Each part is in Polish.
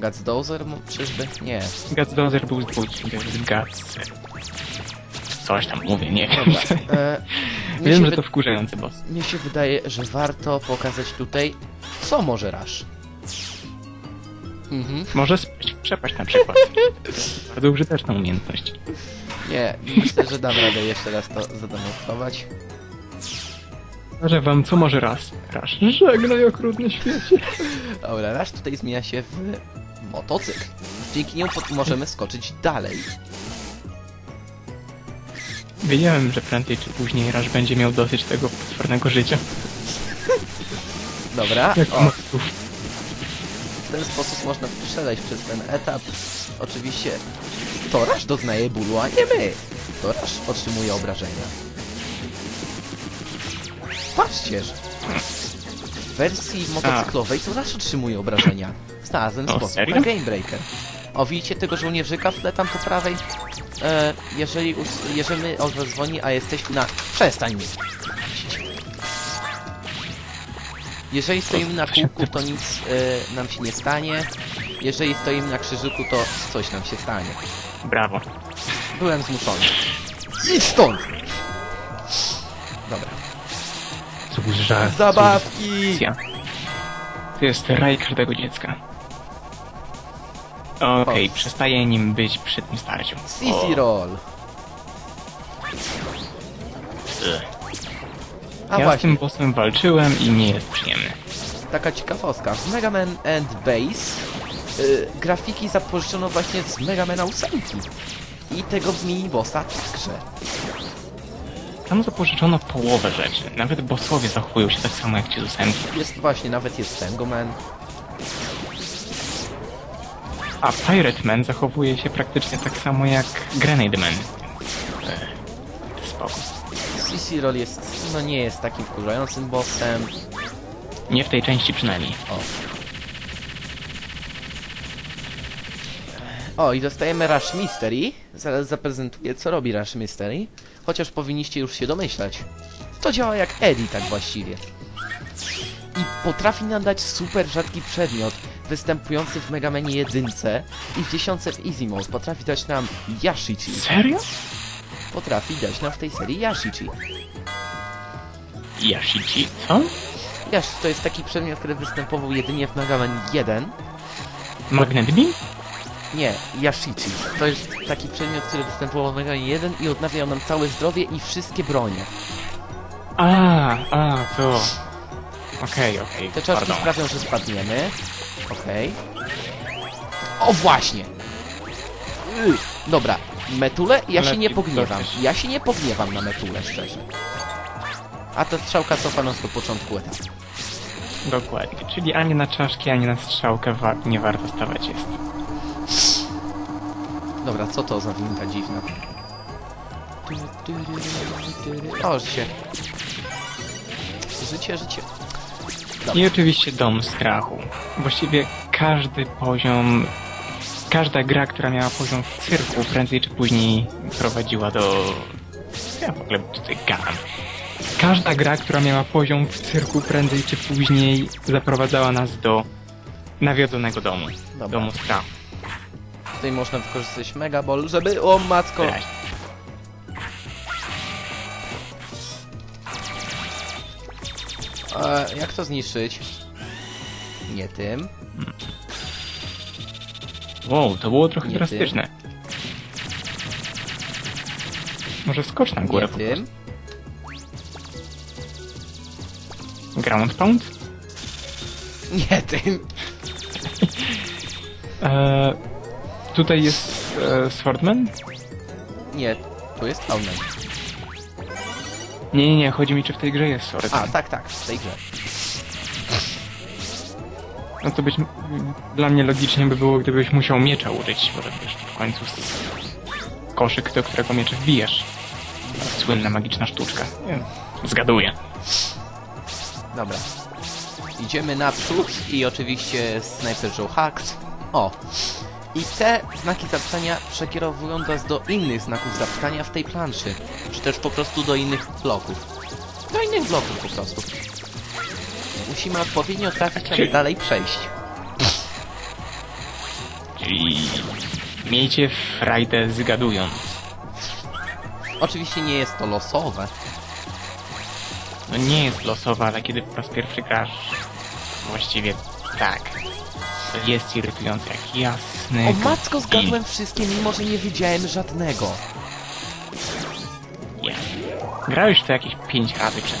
Guts Dozer? mo- Czyżby? Nie. Guts Dozer był z dwójki, jest Guts... Coś tam mówię, nie wiem. E, mnie, Wiem, się że wy- to wkurzający boss. mnie się wydaje, że warto pokazać tutaj, co może Rush. Mhm. Może spaść w przepaść na przykład. Bardzo użyteczna umiejętność. Nie, myślę, że dam radę jeszcze raz to zademonstrować. Pokażę wam, co może raz. Raz. Żegnaj okrutny świecie. Dobra, Rush tutaj zmienia się w motocykl. Dzięki niemu możemy skoczyć dalej. Wiedziałem, że prędzej czy później Rasz będzie miał dosyć tego potwornego życia. Dobra, Jak o, motów. w ten sposób można przeleć przez ten etap. Oczywiście to Rush doznaje bólu, a nie my. To Rush otrzymuje obrażenia. Patrzcie, że wersji motocyklowej to Rush otrzymuje obrażenia. Znalazłem O, sposób serio? na Game Breaker. O, widzicie tego żołnierzyka w tle tam po prawej? E, jeżeli, us- jeżeli on dzwoni, a jesteśmy na... Przestań mi! Jeżeli stoimy na kółku, to nic e, nam się nie stanie. Jeżeli stoimy na krzyżyku, to coś nam się stanie. Brawo. Byłem zmuszony. Idź stąd! Dobra. Za... Zabawki! cóż. To jest raj każdego dziecka. Okej, O. przestaje nim być przy tym starciu. CC Roll. ugh. A Ja z właśnie, tym bossem walczyłem i nie jest przyjemny. taka ciekawostka. W Mega Man and Base y, grafiki zapożyczono właśnie z Mega Mana 8. I tego mini-bossa także. Tam zapożyczono połowę rzeczy. Nawet bossowie zachowują się tak samo jak ci z ósemki. Jest właśnie, nawet jest Tango Man. A Pirate Man zachowuje się praktycznie tak samo jak Grenade Man. E, spoko. CC Roll jest, no nie jest takim wkurzającym bossem. Nie w tej części przynajmniej. O. O, i dostajemy Rush Mystery. Zaraz zaprezentuję, co robi Rush Mystery. Chociaż powinniście już się domyślać. To działa jak Eddie, tak właściwie. I potrafi nam dać super rzadki przedmiot, występujący w Mega Manie jedynce i w dziesiątce w Easy Mode. Potrafi dać nam Yashichi. Serio? Potrafi dać nam w tej serii Yashichi. Yashichi, co? Yash to jest taki przedmiot, który występował jedynie w Mega Man 1 Magnet Beam? Nie, Yashichi. To jest taki przedmiot, który występował w Mega Man 1 i odnawiał nam całe zdrowie i wszystkie bronie. A, a, to... Okej, okej, Te czaszki pardon. sprawią, że spadniemy. Okej. O właśnie! Y, Dobra, metule ja Ale się nie ty pogniewam. jesteś- Ja się nie pogniewam na metule, szczerze. A ta strzałka cofa nas do początku etapu. Dokładnie, czyli ani na czaszki, ani na strzałkę wa nie warto stawać jest. Dobra, co to za winka dziwna? O, życie. Życie, życie. I oczywiście dom strachu. Właściwie każdy poziom, każda gra, która miała poziom w cyrku, prędzej czy później prowadziła do... Ja w ogóle tutaj gadam. Każda gra, która miała poziom w cyrku, prędzej czy później zaprowadzała nas do nawiedzonego domu. Dobra. Domu strachu. Tutaj można wykorzystać Mega Ball, żeby... O matko! E, jak to zniszczyć? Nie tym. Wow, to było trochę Nie drastyczne. Może skocz na górę Nie po tym. prostu. Ground Pound? Nie tym. Eee, tutaj jest e, Swordman? Nie, tu jest Aumen. Nie, nie, nie, chodzi mi czy w tej grze jest Swordman. A, tak, tak, w tej grze. No to być m- dla mnie logicznie by było, gdybyś musiał miecza użyć, bo to wiesz, w końcu s- koszyk, do którego miecz wbijasz. Słynna magiczna sztuczka. Nie, zgaduję. Dobra. Idziemy naprzód i oczywiście Sniper Joe Hacks. O! I te znaki zapytania przekierowują nas do innych znaków zapytania w tej planszy. Czy też po prostu do innych bloków. Do innych bloków po prostu. Musimy odpowiednio trafić, aby dalej przejść. Czyli miejcie frajdę zgadując. Oczywiście nie jest to losowe. No nie jest losowa, ale kiedy po raz pierwszy grasz, właściwie tak. To jest irytujące jak O matko, zgadłem wszystkie, mimo że nie wiedziałem żadnego. Jest. Grałeś to jakieś pięć razy przed.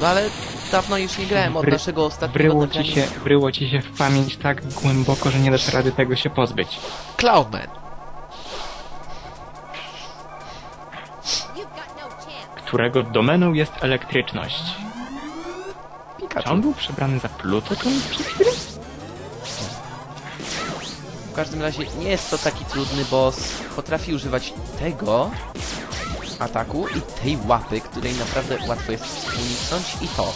No ale dawno już nie grałem od Wry- naszego ostatniego Wryło ci, nagrania. się, wryło ci się w pamięć tak głęboko, że nie dasz rady tego się pozbyć. Cloudman. You've got no chance. Którego domeną jest elektryczność. Czy on Pikachu. był przebrany za Plutoton przez chwilę? W każdym razie nie jest to taki trudny boss. Potrafi używać tego ataku i tej łapy, której naprawdę łatwo jest uniknąć i to.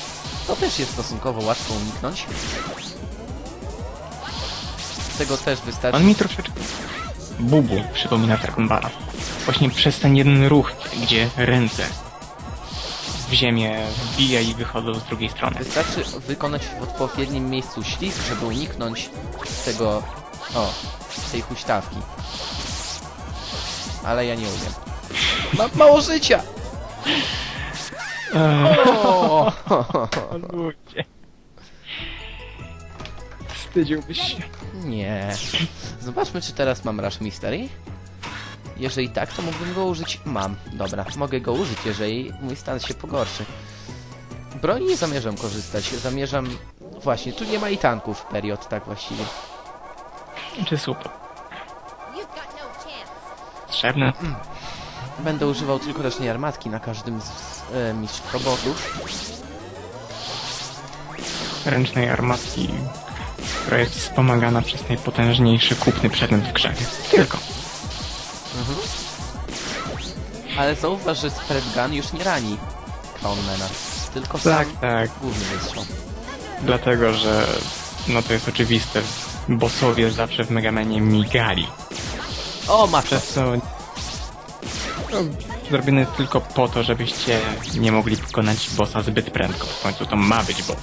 To też jest stosunkowo łatwo uniknąć. Tego też wystarczy. On mi troszeczkę... Bubu przypomina Dragonbala. Właśnie przez ten jeden ruch, gdzie ręce w ziemię wbija i wychodzą z drugiej strony. Wystarczy wykonać w odpowiednim miejscu ślizg, żeby uniknąć tego... O, tej huśtawki. Ale ja nie umiem. Mam mało życia! O! ludzie. Wstydziłbyś się. Nie. Zobaczmy, czy teraz mam Rush Mystery. Jeżeli tak, to mógłbym go użyć. Mam. Dobra, mogę go użyć, jeżeli mój stan się pogorszy. Broni nie zamierzam korzystać. Zamierzam... Właśnie, tu nie ma i tanków, period, tak właściwie. Czy. You've got no. Potrzebne. Będę używał tylko ręcznej armatki na każdym z, z e, mistrzów robotów. Ręcznej armatki, która jest wspomagana przez najpotężniejszy kupny przedmiot w grze. Tylko. Ale zauważ, że Spread Gun już nie rani Clownmana. Tylko sam Tak, tak. główny wystrzał. Dlatego, że no to jest oczywiste. Bossowie zawsze w Megamanie migali. O, masz Przez co no, zrobione jest tylko po to, żebyście nie mogli pokonać bossa zbyt prędko. W końcu to ma być boss.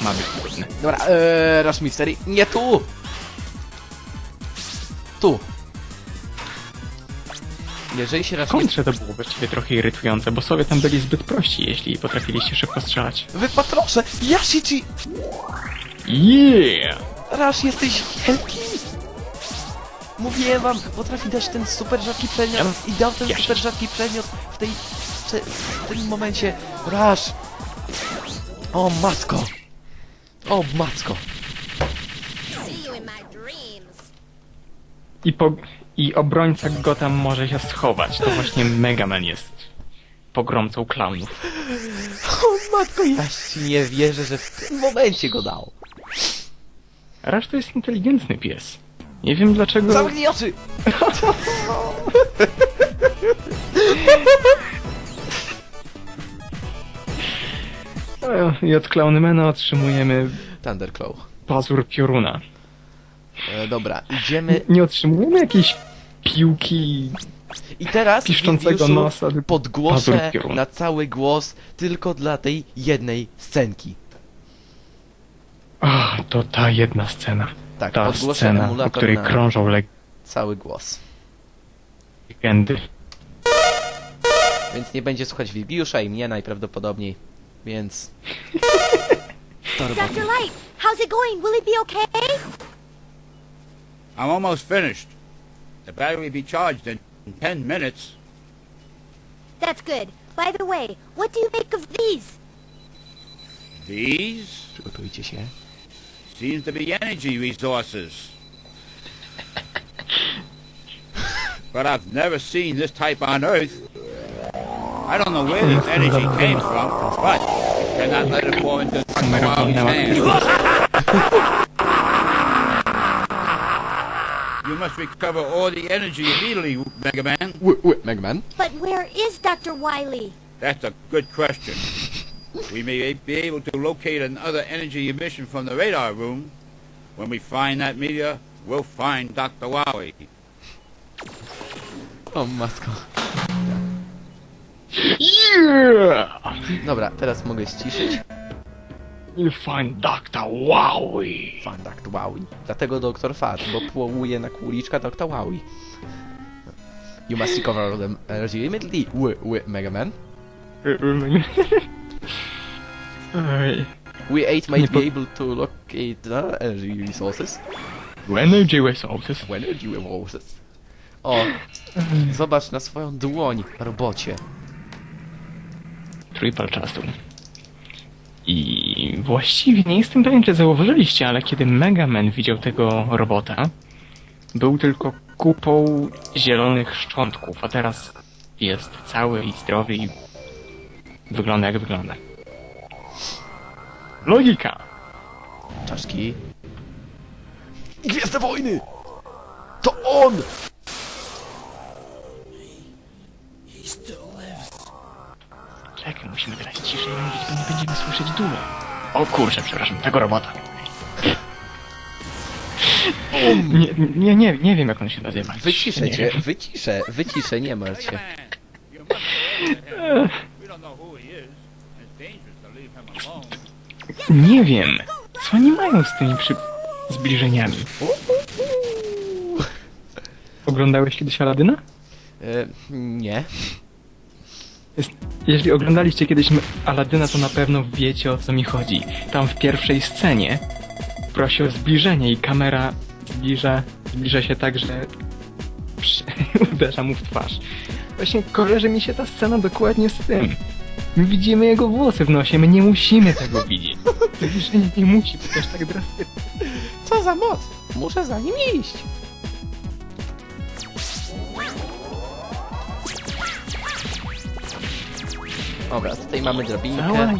Ma być trudny. Dobra, eee, Rush Mystery. Nie tu! Tu. Jeżeli się Rush kontrze to było właściwie trochę irytujące. Bossowie tam byli zbyt prości, jeśli potrafiliście szybko strzelać. Wypatroszę! Yashichi! Yeah! Rush, jesteś wielki! Mówiłem wam, potrafi dać ten super rzadki przedmiot i dał ten super rzadki przedmiot w tej... w tym momencie. Rush! O matko! O matko! I, po, I obrońca Gotham może się schować. To właśnie Megaman jest pogromcą klaunów. O matko, ja ci nie wierzę, że w tym momencie go dał. Rasz to jest inteligentny pies. Nie wiem dlaczego... Zamknij oczy! I od Clownmana otrzymujemy Thunderclaw. pazur pioruna. E, dobra, idziemy... Nie otrzymujemy jakiejś piłki I teraz piszczącego nosa. tylko podgłoszę pazur na cały głos tylko dla tej jednej scenki. To ta jedna scena. Tak, Ta podgłoszę scena, o emulator której na krążą cały głos. legendy. Więc nie będzie słuchać Wilgiusza i mnie najprawdopodobniej. Więc... To. Dr. Light, how's it going? Will it be okay? I'm almost finished. The battery will be charged in 10 minutes. That's good. By the way, what do you make of these? These Przygotujcie się. Seems to be energy resources. but I've never seen this type on Earth. I don't know where this energy came from, but cannot let it fall into Dr. Wild's hands. You must recover all the energy immediately, Mega Man. Megman? But where is Dr. Wiley? That's a good question. We may be able to locate another energy emission from the radar room. When we find that meteor, we'll find Dr. Wowie. O matko. Yeah! Dobra, teraz mogę ściszyć. You'll find Dr. Wowie. Fan Dr. Wowie. Dlatego Dr. Fat, bo połuje na kuliczka Dr. Wowie. You must recover them energy immediately, w, w, Mega Man. We eight Nie might po- be able to locate the energy resources. Energy resources. Energy resources. O, zobacz na swoją dłoń, robocie. Triple czasu. I właściwie nie jestem pewien, czy zauważyliście, ale kiedy Mega Man widział tego robota, był tylko kupą zielonych szczątków, a teraz jest cały i zdrowy i wygląda jak wygląda. Logika! Czaszki. Gwiezdne wojny! To on! Czekaj, musimy grać ciszej mówić, bo nie będziemy słyszeć dumy. O kurczę, przepraszam, tego robota. Nie, nie, nie, nie wiem jak on się nazywa. Wyciszę Nie cię, wiem. wyciszę, wyciszę, nie martw się. Mega Man, you must be the head. We don't know who he is. It's dangerous to leave him alone. Nie wiem, co oni mają z tymi przy... zbliżeniami. Oglądałeś kiedyś Aladyna? E, nie. Jest, jeżeli oglądaliście kiedyś Aladyna, to na pewno wiecie o co mi chodzi. Tam w pierwszej scenie prosi o zbliżenie i kamera zbliża, zbliża się tak, że uderza mu w twarz. Właśnie kojarzy mi się ta scena dokładnie z tym. My widzimy jego włosy w nosie, my nie musimy tego widzieć. Zbliżenie nie musi być aż tak drastyczne. Co za moc? Muszę za nim iść. Dobra, tutaj mamy drabinkę. Cała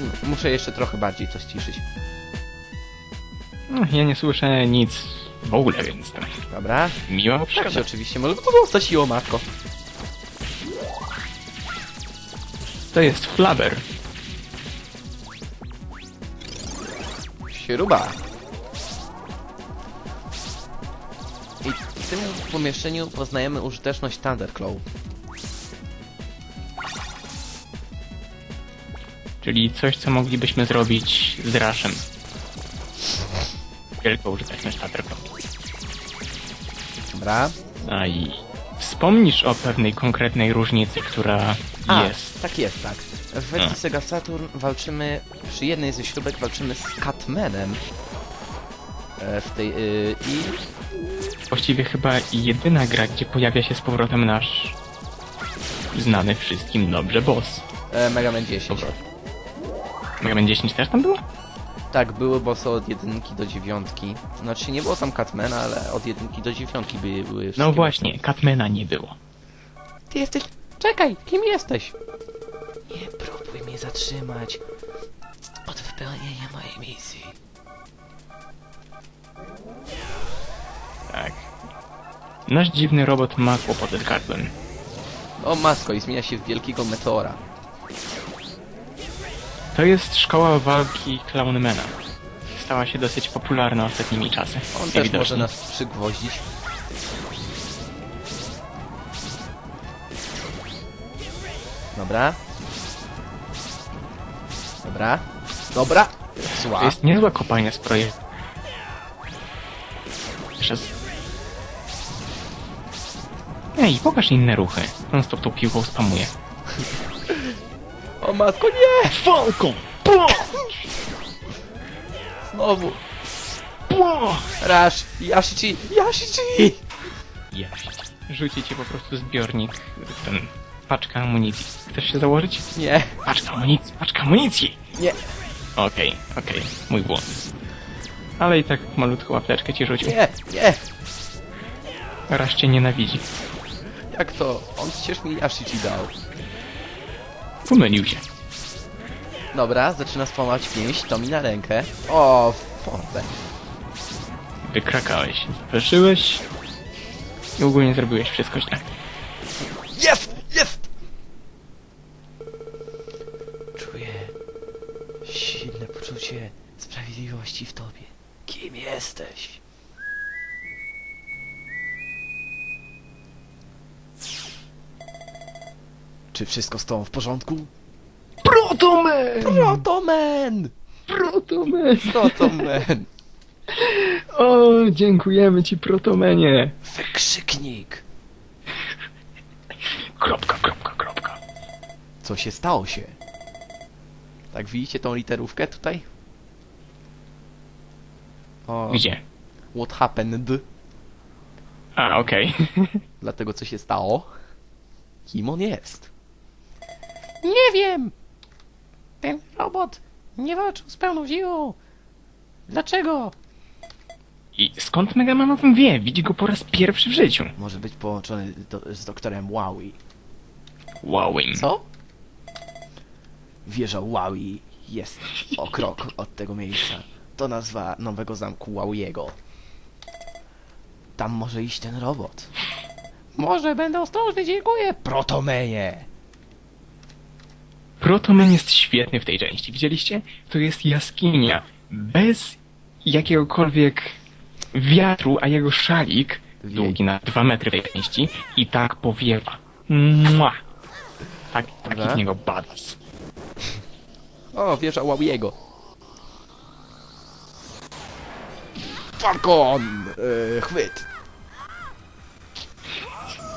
Mm, Muszę jeszcze trochę bardziej to ściszyć. No, ja nie słyszę nic w ogóle, więc to Dobra. miła Tak się oczywiście może to zostać siłą matko. To jest Flabber. Śruba. I w tym pomieszczeniu poznajemy użyteczność Thunderclaw. Czyli coś, co moglibyśmy zrobić z Rashem. Wielką użyteczność Thunderclaw. Dobra. A i wspomnisz o pewnej konkretnej różnicy, która A, jest. tak jest, tak. W wersji A. Sega Saturn walczymy, przy jednej ze śrubek walczymy z Catmanem. E, W tej, y, I Właściwie chyba jedyna gra, gdzie pojawia się z powrotem nasz znany wszystkim dobrze boss. e, Mega Man 10. Dobra. Mega Man 10 też tam było? Tak, były bossy od jedynki do dziewiątki. Znaczy nie było tam Catmana, ale od jedynki do dziewiątki by, były wszystkie No właśnie, Catmana nie było. Ty jesteś... Czekaj, kim jesteś? Nie próbuj mnie zatrzymać od wypełnienia mojej misji. Tak. Nasz dziwny robot ma kłopoty z gardłem. O masko i zmienia się w wielkiego meteora. To jest szkoła walki Clownmana. Stała się dosyć popularna ostatnimi czasy. On też Najwidoczniej. może nas przygwoździć. Dobra. Dobra. Dobra. To Zła. jest niezła kopalnia z projektu. Jeszcze z... Ej, pokaż inne ruchy. On stop tą piłką spamuje. O matko, nie! Falcon! Znowu. Rasz. Yashichi. Yashichi! Jaś. Rzuci ci po prostu zbiornik, ten paczka amunicji. Chcesz się założyć? Nie. Paczka amunicji, paczka amunicji! Nie. Okej, okej, mój błąd. Ale i tak malutką apteczkę ci rzucił. Nie. Nie. Raz cię nienawidzi. Jak to? On przecież mi Yashichi dał. Pomylił się. Dobra, zaczyna spamować pięść, to mi na rękę. O, w. Wykrakałeś, zapeszyłeś i ogólnie zrobiłeś wszystko źle. Jest! Czy wszystko z tobą w porządku? Protoman! Protoman! Protoman! Protoman! O, dziękujemy ci, Protomenie! Wykrzyknik! Kropka, kropka, kropka. Co się stało się? Tak widzicie tą literówkę tutaj? O, Gdzie? what happened? A, okej. Dlatego co się stało? Kim on jest? Nie wiem! Ten robot nie walczył z pełną siłą. Dlaczego? I skąd Mega Man o tym wie? Widzi go po raz pierwszy w życiu. Może być połączony do, z doktorem Wowie. Wowing. Co? Wieża Wowie jest o krok od tego miejsca. To nazwa nowego zamku Wowiego. Tam może iść ten robot. Może będę ostrożny, dziękuję, Protomenie! Protoman jest świetny w tej części. Widzieliście? To jest jaskinia. Bez jakiegokolwiek wiatru, a jego szalik, długi na dwa metry w tej części, i tak powiewa. Mua! Tak, taki Dobra. z niego badass. O, wieża Wowiego. Falcon! Yy, chwyt!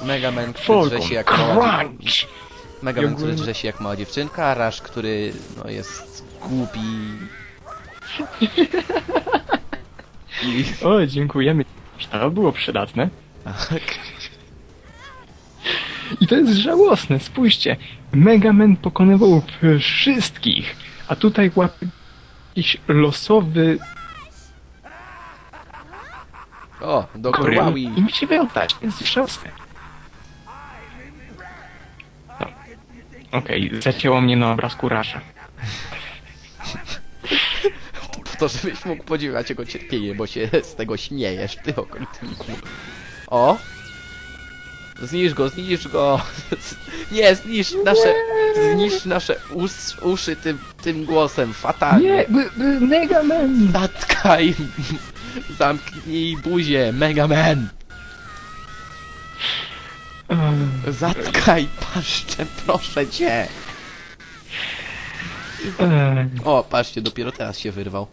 Mega Man, Falcon, się jak mała, crunch! Mega Man, który drze się jak mała dziewczynka, Rush, który no, jest głupi. I... O, dziękujemy. To było przydatne. Tak. I to jest żałosne, spójrzcie. Mega Man pokonywał wszystkich, a tutaj łapie jakiś losowy O, doktor Wowie. i musi wyoddać. To jest żałosne. Okej, zacięło mnie na obrazku Rasza. To żebyś mógł podziwiać jego cierpienie, bo się z tego śmiejesz, ty okrutniku. O! Zniszcz go, zniszcz go! Nie, zniszcz nasze... Zniszcz nasze us, uszy tym, tym głosem, fatalnie. Nie, Mega Man! Zatkaj! Zamknij buzię, Mega Man! Zatkaj paszczę, proszę cię! O, patrzcie, dopiero teraz się wyrwał.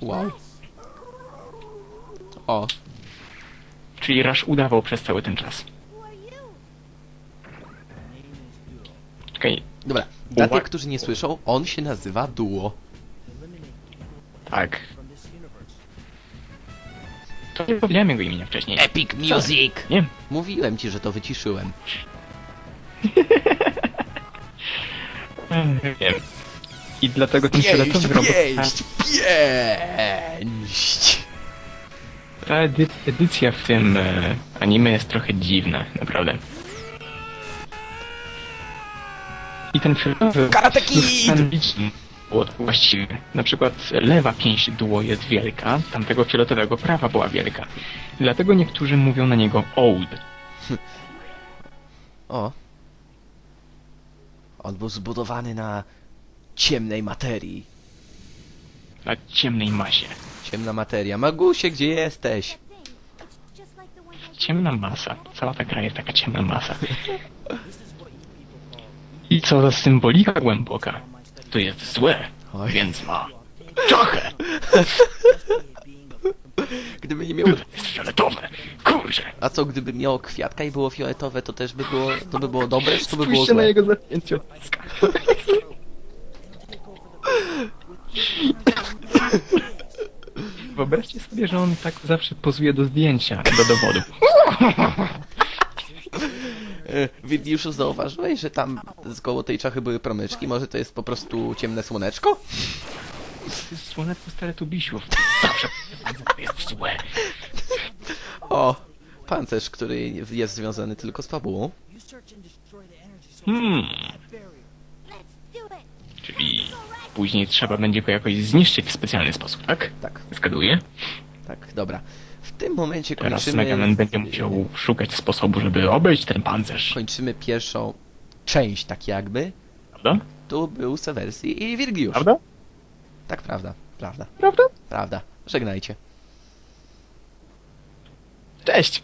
Wow. O, Czyli Rasz udawał przez cały ten czas. Okej, dobra. Dla Uwa- tych, którzy nie słyszą, on się nazywa Duo. tak. To nie powiedziałem jego imienia wcześniej. Epic Music! Nie, Mówiłem ci, że to wyciszyłem. Wiem. I dlatego ten fioletowy robot... pięść, pięść! Ta edy edycja w tym e, anime jest trochę dziwna, naprawdę. I ten fioletowy... Karate Kid! Było właściwie. Na przykład lewa pięść duo jest wielka, tamtego fioletowego prawa była wielka. Dlatego niektórzy mówią na niego old. O. On był zbudowany na ciemnej materii. Na ciemnej masie. Ciemna materia. Magusie, gdzie jesteś? Ciemna masa. Cała ta gra jest taka ciemna masa. I co za symbolika głęboka. To jest złe, Oj. więc ma trochę. Gdyby nie miał... To jest fioletowe. Kurczę. A co, gdyby miało kwiatka i było fioletowe, to też by było... To by było dobre, czy to by było Spójrzcie na złe? jego zapięcie. Wyobraźcie sobie, że on tak zawsze pozuje do zdjęcia, do dowodu. Widiuszu, zauważyłeś, że tam z koło tej czachy były promyczki? Może to jest po prostu ciemne słoneczko? Słoneczko z teletubisiów. Zawsze to jest złe. O, pancerz, który jest związany tylko z fabułą. Hmm, czyli później trzeba będzie go jakoś zniszczyć w specjalny sposób, tak? Tak, Zgaduję. tak, dobra. W tym momencie Teraz kończymy... Mega Man będzie musiał szukać sposobu, żeby obejść ten pancerz. Kończymy pierwszą część, tak jakby. Prawda? Tu był Sewersji i Wirgiusz. Prawda? Tak, prawda, prawda, Prawda? prawda. Żegnajcie. Cześć!